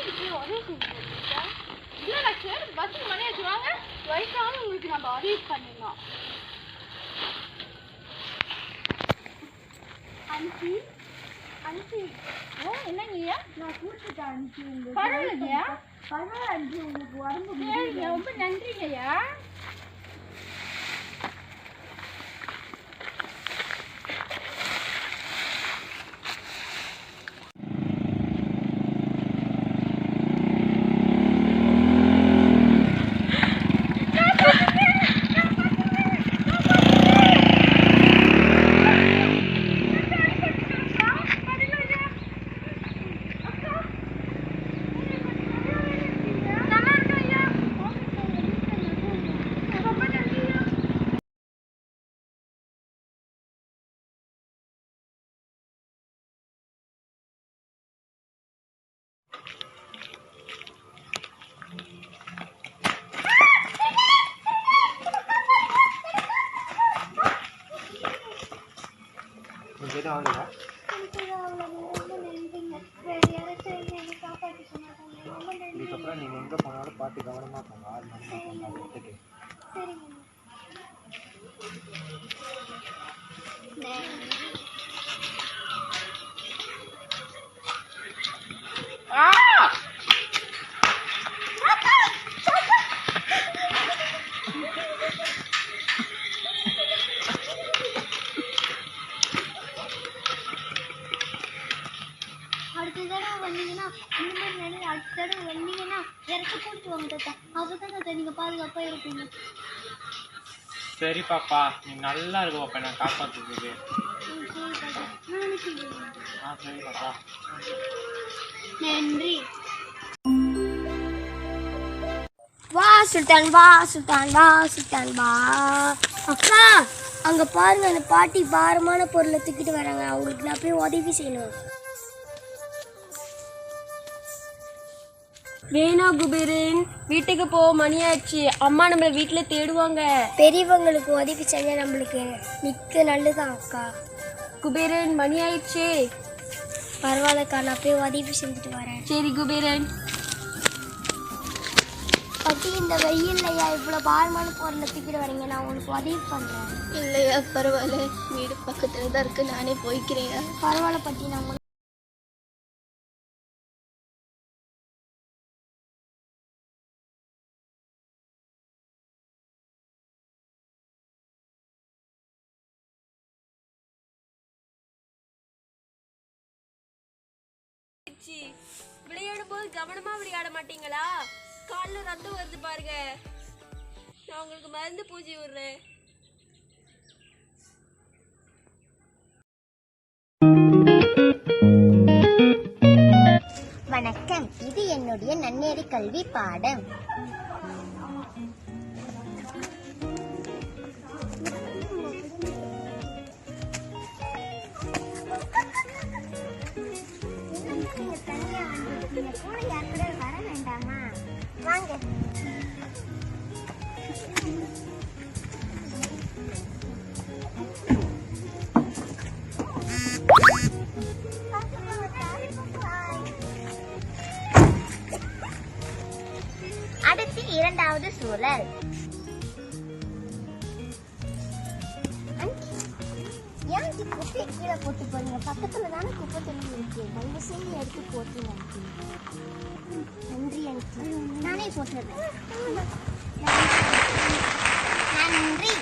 இப்படி உதவி செஞ்சுருக்கீங்க இல்லை டாக்டர் பஸ்ஸுக்கு மணி வச்சுருவாங்க வயசான உங்களுக்கு நம்ம உதவி பண்ணிடலாம் அனுப்பி அனுப்பி ஓ என்னங்கய்யா நான் கூப்பிட்டுட்டேன் அனுப்பி. உங்களுக்கு பரவாயில்லையா? பரவாயில்ல அனுப்பி உங்களுக்கு உடம்பு. ரொம்ப நன்றிங்கய்யா உங்களுக்கு எதுவும் ஆகலையா இதுக்கப்புறம் நீங்கள் எங்கே போனாலும் பார்த்து கவனமாக போங்க ஆள் மனமாக போங்க இந்த மாதிரி அடுத்த தடவை வந்தீங்கன்னா இறக்க போட்டு வாங்க தாத்தா. அப்பதான் தாத்தா நீங்க பாதுகாப்பா இருப்பீங்க. சரி பாப்பா நீ நல்லா இருக்க பாப்பா நான். ஆ சரி பாப்பா. நன்றி. வா சுல்தான் வா சுல்தான் வா சுல்தான் வா. அக்கா அங்க பாருங்க அந்த பாட்டி பாரமான பொருளை தூக்கிட்டு வராங்க. அவங்களுக்கு நான் போய் உதவி செய்யணும். வேணா குபேரன். வீட்டுக்கு போ மணியாச்சு. அம்மா நம்மள வீட்டுல தேடுவாங்க. பெரியவங்களுக்கு உதவி செஞ்சா நம்மளுக்கு மிக்க நல்லதான் அக்கா. குபேரன் மணி ஆயிடுச்சே பரவாயில்லக்கா நான் போய் உதவி செஞ்சுட்டு வரேன். சரி குபேரன். பாட்டி இந்த வெயில்லையா? இவ்வளோ பாரமான பொருளை தூக்கிட்டு வரீங்க. நான் உங்களுக்கு உதவி பண்ணுறேன் இல்லையா பரவாயில்ல. வீடு பக்கத்தில் தான் இருக்கு. நானே போய்க்கிறேன். பரவாயில்ல பாட்டி நான் உங்களுக்கு விளையாடும் போது கவனமா விளையாட மாட்டீங்களா? கால்ல ரத்தம் வருது பாருங்க. நான் உங்களுக்கு மருந்து பூஜை விடுறேன். வணக்கம். இது என்னுடைய நன்னேறி கல்வி பாடம். வர வேண்டாமா? வாங்க. அடுத்து இரண்டாவது சூழல். ஏன் குப்பையை கீழே போட்டு போறீங்க? பக்கத்துல தானே குப்பை தண்ணி இருக்கு. தயவு செஞ்சு எடுத்து போட்டுங்க அனுப்பி நானே போட்டுறேன் நன்றி